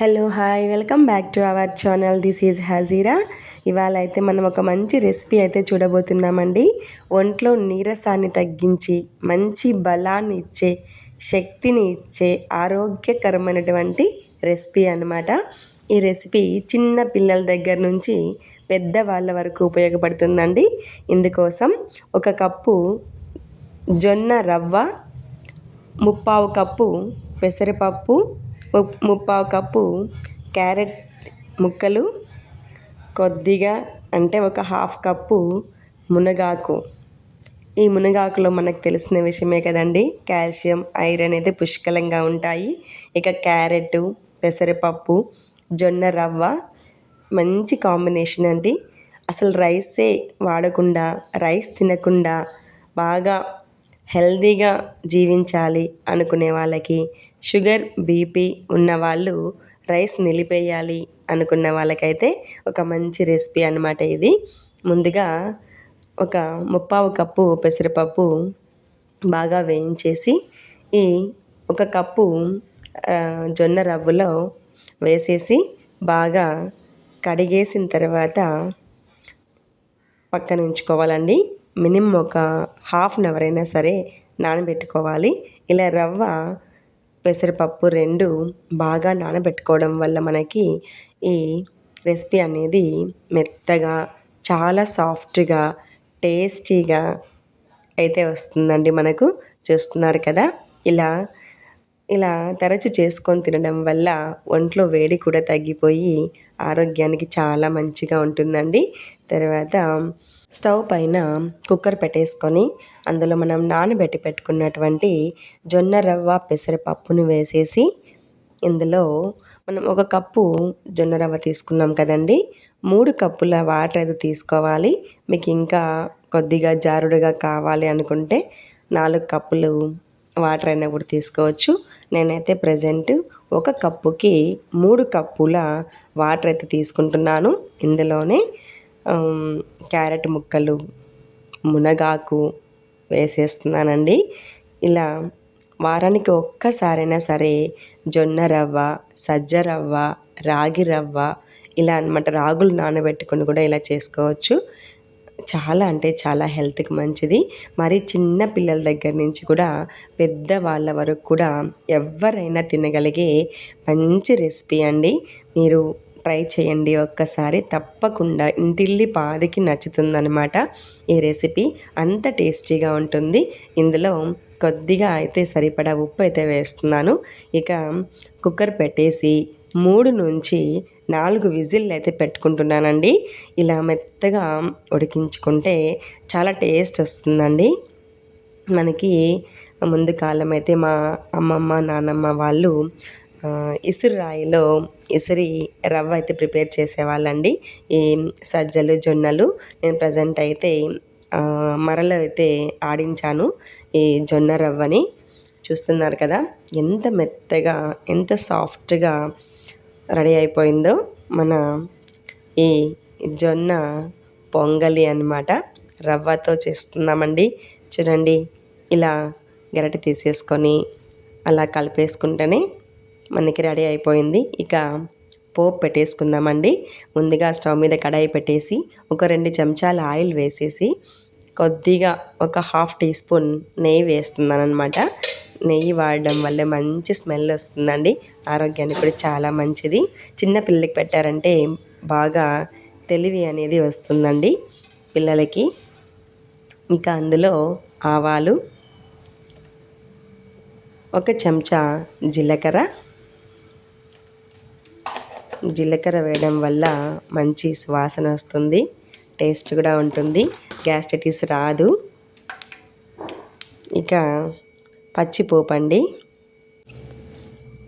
Hello hi welcome back to our channel this is Hajira ఇవాళ అయితే మనం ఒక మంచి రెసిపీ అయితే చూడబోతున్నామండి. ఒంట్లో నీరసాన్ని తగ్గించి మంచి బలాన్ని ఇచ్చే శక్తిని ఇచ్చే ఆరోగ్యకరమైనటువంటి రెసిపీ అనమాట ఈ రెసిపీ చిన్న పిల్లల దగ్గర నుంచి పెద్ద వాళ్ళ వరకు ఉపయోగపడుతుందండి. ఇందుకోసం ఒక కప్పు జొన్న రవ్వ ముప్పావు కప్పు పెసరపప్పు ముప్పావు కప్పు క్యారెట్ ముక్కలు కొద్దిగా అంటే ఒక హాఫ్ కప్పు మునగాకు. ఈ మునగాకులో మనకు తెలిసిన విషయమే కదండి కాల్షియం ఐరన్ అయితే పుష్కలంగా ఉంటాయి. ఇక క్యారెట్ పెసరపప్పు జొన్న రవ్వ మంచి కాంబినేషన్ అండి. అసలు రైసే వాడకుండా రైస్ తినకుండా బాగా హెల్దీగా జీవించాలి అనుకునే వాళ్ళకి షుగర్ బీపీ ఉన్నవాళ్ళు రైస్ నిలిపేయాలి అనుకున్న వాళ్ళకైతే ఒక మంచి రెసిపీ అనమాట ఇది. ముందుగా ఒక ముప్పావు కప్పు పెసరపప్పు బాగా వేయించేసి ఈ ఒక కప్పు జొన్న రవ్వలో వేసేసి బాగా కడిగేసిన తర్వాత పక్కన ఉంచుకోవాలండి. మినిమం ఒక హాఫ్ అన్ అవర్ అయినా సరే నానబెట్టుకోవాలి. ఇలా రవ్వ పెసరపప్పు రెండు బాగా నానబెట్టుకోవడం వల్ల మనకి ఈ రెసిపీ అనేది మెత్తగా చాలా సాఫ్ట్గా టేస్టీగా అయితే వస్తుందండి మనకు. చూస్తున్నారు కదా? ఇలా ఇలా తరచు చేసుకొని తినడం వల్ల ఒంట్లో వేడి కూడా తగ్గిపోయి ఆరోగ్యానికి చాలా మంచిగా ఉంటుందండి. తర్వాత స్టవ్ పైన కుక్కర్ పెట్టేసుకొని అందులో మనం నానబెట్టి పెట్టుకున్నటువంటి జొన్న రవ్వ పెసరపప్పును వేసేసి ఇందులో మనం ఒక కప్పు జొన్న రవ్వ తీసుకున్నాం కదండి. మూడు కప్పుల వాటర్ అది తీసుకోవాలి. మీకు ఇంకా కొద్దిగా జారుడుగా కావాలి అనుకుంటే నాలుగు కప్పులు వాటర్ అయినా కూడా తీసుకోవచ్చు. నేనైతే ప్రజెంట్ ఒక కప్పుకి మూడు కప్పుల వాటర్ అయితే తీసుకుంటున్నాను. ఇందులోనే క్యారెట్ ముక్కలు మునగాకు వేసేస్తున్నానండి. ఇలా వారానికి ఒక్కసారైనా సరే జొన్న రవ్వ సజ్జ రవ్వ రాగి రవ్వ ఇలా అనమాట రాగులు నానబెట్టుకొని కూడా ఇలా చేసుకోవచ్చు. చాలా అంటే చాలా హెల్త్కి మంచిది. మరి చిన్న పిల్లల దగ్గర నుంచి కూడా పెద్ద వాళ్ళ వరకు కూడా ఎవరైనా తినగలిగే మంచి రెసిపీ అండి. మీరు ట్రై చేయండి ఒక్కసారి. తప్పకుండా ఇంటిల్లి పాదికి నచ్చుతుందనమాట ఈ రెసిపీ. అంత టేస్టీగా ఉంటుంది. ఇందులో కొద్దిగా అయితే సరిపడా ఉప్పు అయితే వేస్తున్నాను. ఇక కుక్కర్ పెట్టేసి మూడు నుంచి నాలుగు విజిల్లు అయితే పెట్టుకుంటున్నానండి. ఇలా మెత్తగా ఉడికించుకుంటే చాలా టేస్ట్ వస్తుందండి. మనకి ముందు కాలం అయితే మా అమ్మమ్మ నాన్నమ్మ వాళ్ళు ఇసురు రాయిలో ఇసిరి రవ్వ అయితే ప్రిపేర్ చేసేవాళ్ళండి. ఈ సజ్జలు జొన్నలు నేను ప్రజెంట్ అయితే మరలో అయితే ఆడించాను ఈ జొన్న రవ్వని. చూస్తున్నారు కదా ఎంత మెత్తగా ఎంత సాఫ్ట్గా రెడీ అయిపోయిందో మన ఈ జొన్న పొంగలి అనమాట రవ్వతో చేస్తున్నామండి. చూడండి ఇలా గరటి తీసేసుకొని అలా కలిపేసుకుంటేనే మనకి రెడీ అయిపోయింది. ఇక పోపు పెట్టేసుకుందామండి. ముందుగా స్టవ్ మీద కడాయి పెట్టేసి ఒక రెండు చెంచాల ఆయిల్ వేసేసి కొద్దిగా ఒక హాఫ్ టీ స్పూన్ నెయ్యి వేస్తున్నాను అనమాట నెయ్యి వాడడం వల్ల మంచి స్మెల్ వస్తుందండి. ఆరోగ్యానికి కూడా చాలా మంచిది. చిన్న పిల్లలకి పెట్టారంటే బాగా తెలివి అనేది వస్తుందండి పిల్లలకి. ఇంకా అందులో ఆవాలు ఒక చెంచా జీలకర్ర. జీలకర్ర వేయడం వల్ల మంచి సువాసన వస్తుంది టేస్ట్ కూడా ఉంటుంది గ్యాస్ట్రైటిస్ రాదు. ఇక పచ్చిపోపు అండి.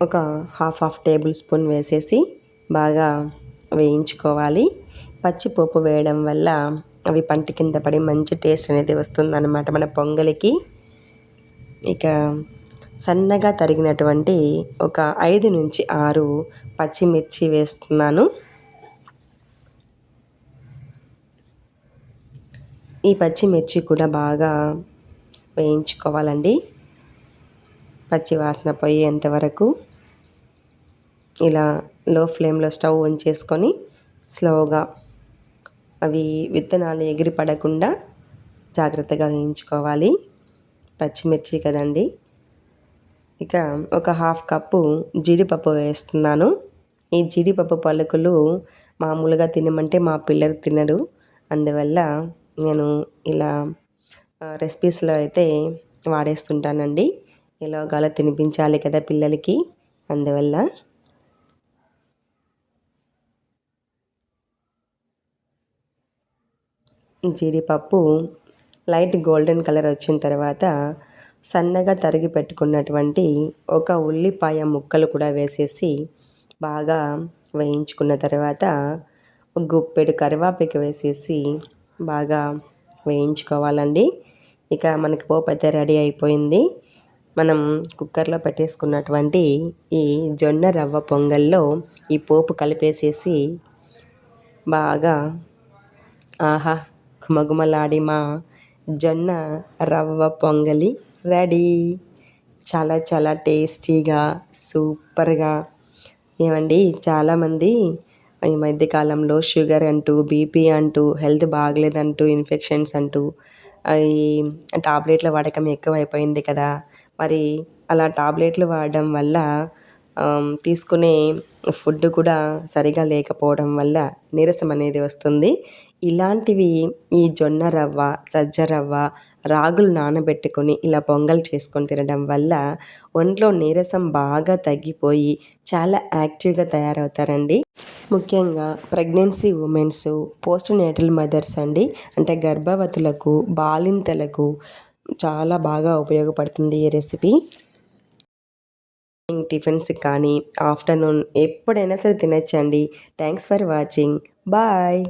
ఒక హాఫ్ హాఫ్ టేబుల్ స్పూన్ వేసేసి బాగా వేయించుకోవాలి. పచ్చిపోపు వేయడం వల్ల అవి పంట కింద పడి మంచి టేస్ట్ అనేది వస్తుందన్నమాట మన పొంగలికి. ఇక సన్నగా తరిగినటువంటి ఒక ఐదు నుంచి ఆరు పచ్చిమిర్చి వేస్తున్నాను. ఈ పచ్చిమిర్చి కూడా బాగా వేయించుకోవాలండి. పచ్చి వాసన పోయేంత వరకు ఇలా లో ఫ్లేమ్లో స్టవ్ ఆన్ చేసుకొని స్లోగా అవి విత్తనాలు ఎగిరి పడకుండా జాగ్రత్తగా వేయించుకోవాలి. పచ్చిమిర్చి కదండి. ఇక ఒక హాఫ్ కప్పు జీడిపప్పు వేస్తున్నాను. ఈ జీడిపప్పు పలుకులు మామూలుగా తినమంటే మా పిల్లలు తినరు. అందువల్ల నేను ఇలా రెసిపీస్లో అయితే వాడేస్తుంటానండి. ఎలాగాల తినిపించాలి కదా పిల్లలకి? అందువల్ల జీడిపప్పు లైట్ గోల్డెన్ కలర్ వచ్చిన తర్వాత సన్నగా తరిగి పెట్టుకున్నటువంటి ఒక ఉల్లిపాయ ముక్కలు కూడా వేసేసి బాగా వేయించుకున్న తర్వాత గుప్పెడు కరివేపాకు వేసేసి బాగా వేయించుకోవాలండి. ఇక మనకి పోపు అయితే రెడీ అయిపోయింది. మనం కుక్కర్లో పెట్టేసుకున్నటువంటి ఈ జొన్న రవ్వ పొంగల్లో ఈ పోపు కలిపేసేసి బాగా ఆహా గుమగుమలాడి మా జొన్న రవ్వ పొంగలి రెడీ. చాలా చాలా టేస్టీగా సూపర్గా. ఏమండి చాలామంది ఈ మధ్యకాలంలో షుగర్ అంటూ బీపీ అంటూ హెల్త్ బాగలేదంటూ ఇన్ఫెక్షన్స్ అంటూ ఈ టాబ్లెట్ల వాడకం ఎక్కువైపోయింది కదా. మరి అలా టాబ్లెట్లు వాడడం వల్ల తీసుకునే ఫుడ్ కూడా సరిగా లేకపోవడం వల్ల నీరసం అనేది వస్తుంది. ఇలాంటివి ఈ జొన్న రవ్వ సజ్జ రవ్వ రాగులు నానబెట్టుకొని ఇలా పొంగల్ చేసుకొని తినడం వల్ల ఒంట్లో నీరసం బాగా తగ్గిపోయి చాలా యాక్టివ్గా తయారవుతారండి. ముఖ్యంగా pregnancy womens postnatal mothers అండి. అంటే గర్భవతులకు బాలింతలకు చాలా బాగా ఉపయోగపడుతుంది ఈ రెసిపీ. టిఫిన్స్ కానీ ఆఫ్టర్నూన్ ఎప్పుడైనా సరే తినచ్చండి. Thanks for watching. బాయ్.